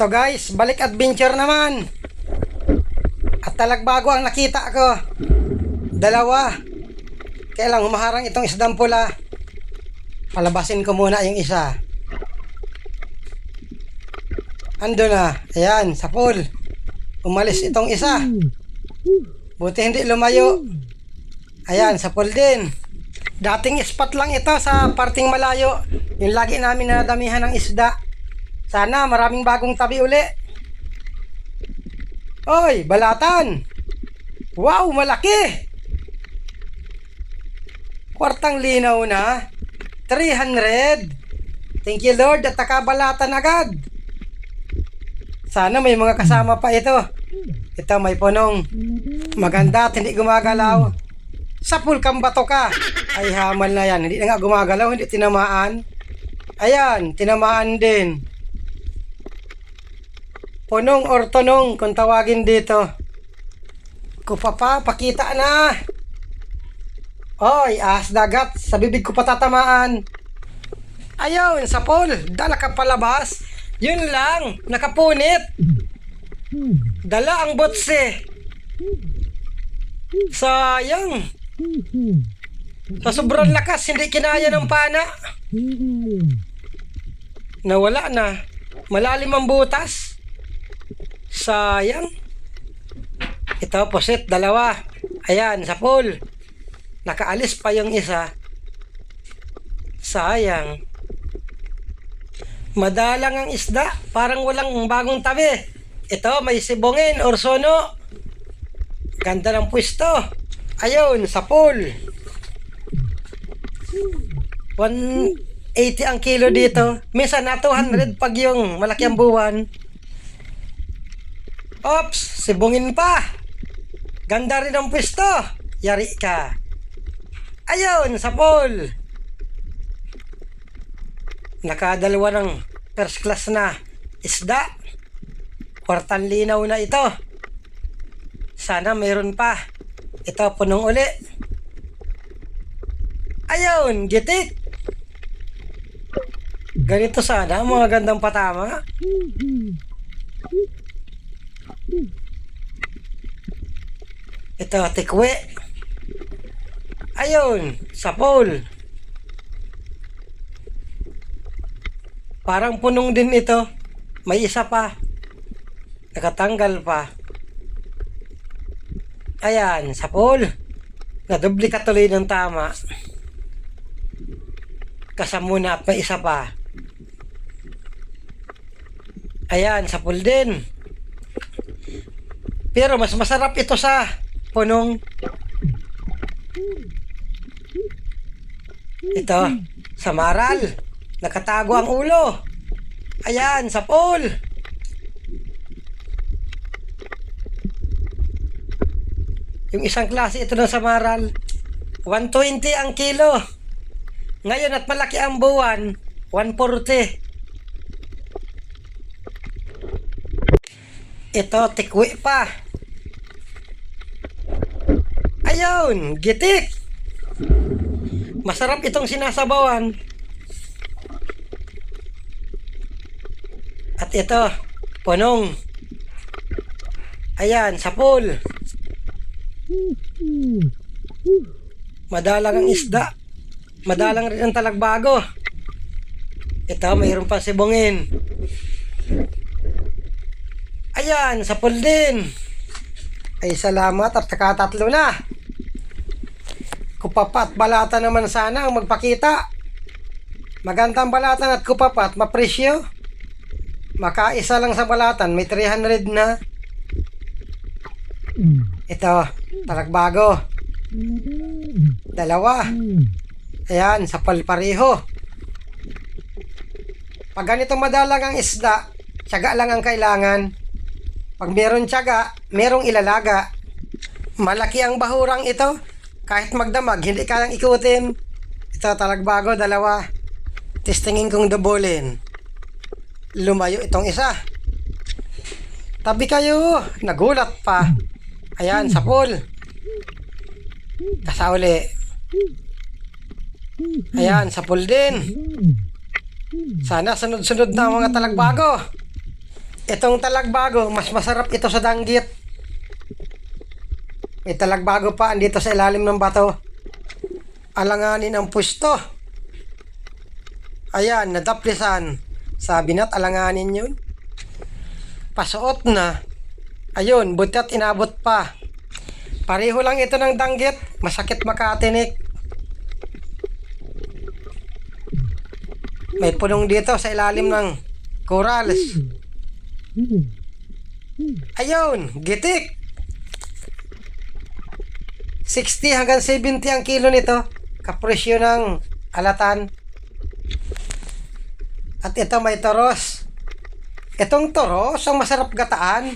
Ito guys, balik adventure naman. At talagbago ang nakita ko. Dalawa. Kaya lang humaharang itong isdang pula. Palabasin ko muna yung isa. Ando na. Ayan, sa pool. Umalis itong isa. Buti hindi lumayo. Ayan, sa pool din. Dating spot lang ito sa parting malayo. Yung lagi namin nadamihan ng isda. Sana maraming bagong tabi uli. Oy, balatan! Wow, malaki! Kwartang linaw na. 300. Thank you Lord at nakabalatan agad. Sana may mga kasama pa ito. Ito may punong. Maganda at hindi gumagalaw. Sa pulkang bato ka. Ay hamal na yan. Hindi na nga gumagalaw, hindi tinamaan. Ayan, tinamaan din. Punong or tunong kung tawagin dito. Kupapa, pakita na. Oy, ahas dagat. Sa bibig ko patatamaan. Ayun, sa pool. Dala ka palabas. Yun lang. Nakapunit. Dala ang botse. Sayang. Sa sobrang lakas, hindi kinaya ng pana. Nawala na. Malalim ang butas. Sayang. Ito, posit, dalawa. Ayan, sa pool. Nakaalis pa yung isa. Sayang. Madalang ang isda. Parang walang bagong tabi. Ito, may sibongin or sono. Ganda ng pwesto. Ayun, sa pool. 180 ang kilo dito. Minsan na 200 pag yung malaki ang buwan. Ops, sibungin pa. Ganda rin ang pwesto. Yari ka. Ayun, sa pool. Nakadalawa ng first class na isda. Kwartan linaw na ito. Sana mayroon pa. Ito, punong uli. Ayun, gitik. Ganito sana, mga gandang patama. Ito, tikwe. Ayun, sa pole. Parang punong din ito. May isa pa. Nakatanggal pa. Ayan, sa pole. Nadubli ka tuloy ng tama. Kasamuna at may isa pa. Ayan, sa pool din. Pero mas masarap ito sa punong. Ito, sa maral. Nakatago ang ulo. Ayan, sa pool. Yung isang klase ito ng samaral. 120 ang kilo. Ngayon at malaki ang buwan, 140. Ito, tikwi pa. Ayun, gitik. Masarap itong sinasabawan. At ito, punong. Ayan, sa pool. Madalang ang isda. Madalang rin ang talagbago. Ito, mayroon pa sibungin. Ayan, sa pool din. Ay, salamat at nakatatlo na. Kupapat balata naman sana ang magpakita. Magandang balatan at kupapat, mapresyo. Makaisa lang sa balatan, may 300 na. Ito, talagbago. Dalawa. Ayan, sa palpareho. Pag ganito madalang ang isda, tiyaga lang ang kailangan. Pag meron tiyaga, merong ilalaga. Malaki ang bahurang ito. Kahit magdamag, hindi kayang ikutin. Ito, talagbago, dalawa. Testingin kong dubulin. Lumayo itong isa. Tabi kayo. Nagulat pa. Ayan, sa pool. Kasauli. Ayan, sa pool din. Sana sunod-sunod na mga talagbago. Itong talagbago, mas masarap ito sa danggit. May talagbago pa andito sa ilalim ng bato. Alanganin ang pwesto. Ayan, nadaplisan. Sabi na't alanganin yun. Pasuot na. Ayun, butat inabot pa. Pareho lang ito ng danggit. Masakit makatinik. May punong dito sa ilalim ng corals. Ayun, gitik. 60 hanggang 70 ang kilo nito. Kapresyo ng alatan. At ito may toros. Itong toros ang masarap gataan.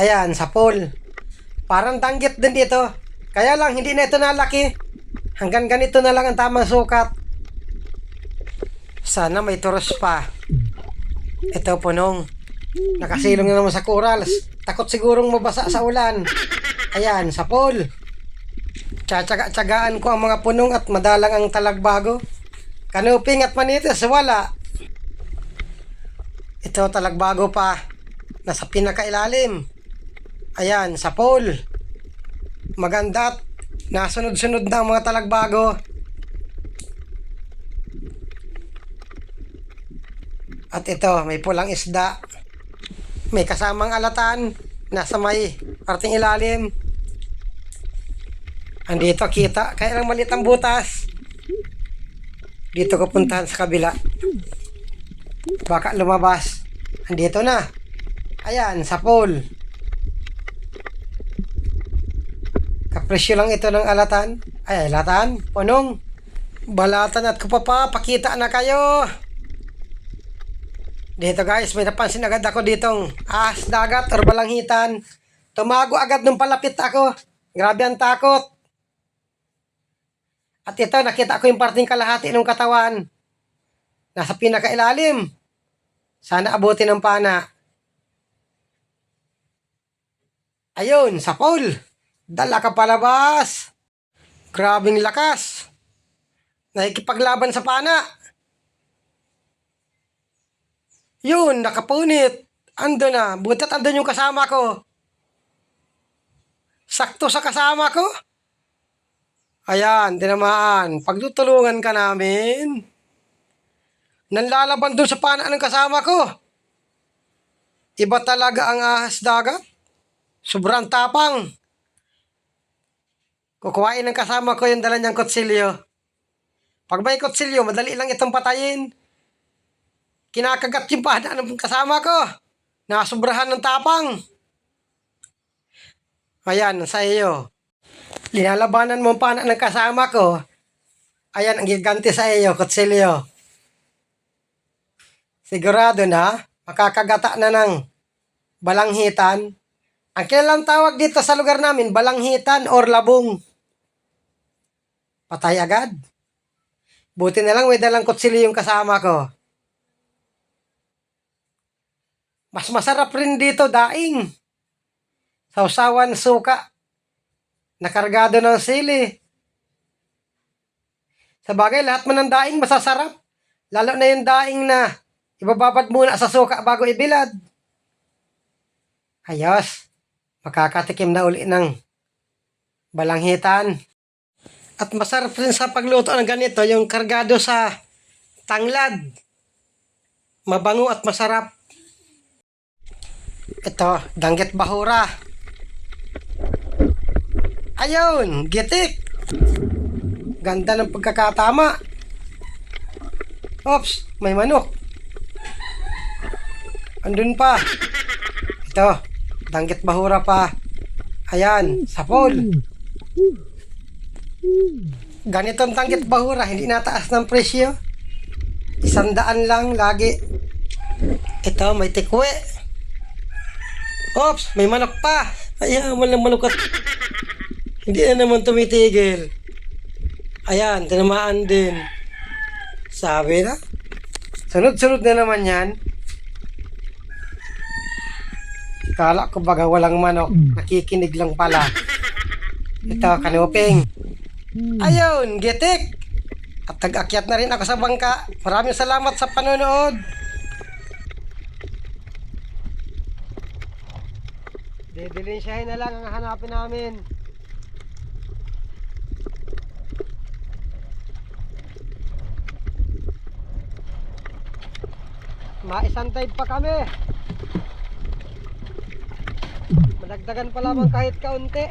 Ayan, sa pool. Parang danggit din dito. Kaya lang, hindi na ito nalaki. Hanggang ganito na lang ang tamang sukat. Sana may toros pa. Ito punong. Nakasilong na naman sa corals. Takot sigurong mabasa sa ulan. Ayan, sa pool. Tsatsaga-tsagaan ko ang mga punong at madalang ang talagbago. Kanuping at manitis, wala. Ito talagbago pa. Nasa pinakailalim. Ayan, sa pool. Maganda at nasunod-sunod na ang mga talagbago. At ito, may pulang isda. May kasamang alatan. Nasa may parting ilalim. Andito kita. Kaya lang maliit ang butas. Dito ko puntahan sa kabila. Baka lumabas. Andito na. Ayan, sa pool. Kapresyo lang ito ng alatan. Ay, alatan. Punong. Balatan at kupapa. Pakita na kayo. Dito guys, may napansin agad ako ditong ahas dagat or balanghitan. Tumago agad nung palapit ako. Grabe ang takot. At ito, nakita ko yung parting kalahati ng katawan. Nasa pinakailalim. Sana abutin ng pana. Ayun, sa pool. Dala ka palabas. Grabing lakas. Nakikipaglaban sa pana. Yun, nakapunit. Ando na. Butat andun yung kasama ko. Sakto sa kasama ko. Ayan, tinamaan. Pagtutulungan ka namin. Nanlalaban dun sa pana ng kasama ko. Iba talaga ang ahas dagat. Sobrang tapang. Kukuhain ng kasama ko yung dala niyang kutsilyo. Pag may kutsilyo, madali lang itong patayin. Kinakagat yung pana ng kasama ko. Nasubrahan ng tapang. Ayan, sa iyo. Linalabanan mo ang pana ng kasama ko. Ayan, ang giganti sa iyo, kutsilyo. Sigurado na, makakagata na ng balanghitan. Ang kilalang tawag dito sa lugar namin, balanghitan or labong. Patay agad. Buti na lang may dalang kutsilyo yung kasama ko. Mas masarap rin dito daing. Sausawan suka. Nakargado ng sili. Sa bagay, lahat man ng daing masasarap. Lalo na yung daing na ibababad muna sa suka bago ibilad. Ayos. Makakatikim na uli ng balanghitan. At masarap rin sa pagluto ng ganito yung kargado sa tanglad. Mabango at masarap. Ito, danggit bahura. Ayun, gitik. Ganda ng pagkakatama. Oops, may manok. Andun pa. Ito, danggit bahura pa. Ayan, sa pool. Ganitong danggit bahura, hindi nataas ng presyo. Isang daan lang lagi. Ito, may tikwe. Oops, may manok pa. Ayan, walang manok at... Hindi na naman tumitigil. Ayan, tinamaan din. Sabi na. Sunod-sunod na naman yan. Kala ko baga walang manok. Nakikinig lang pala. Ito, kanuping. Ayun, gitik. At tag-akyat na rin ako sa bangka. Maraming salamat sa panonood. Didilinsyahin na lang ang hanapin namin. Maisang type pa kami. Madagdagan pa lamang kahit kaunti.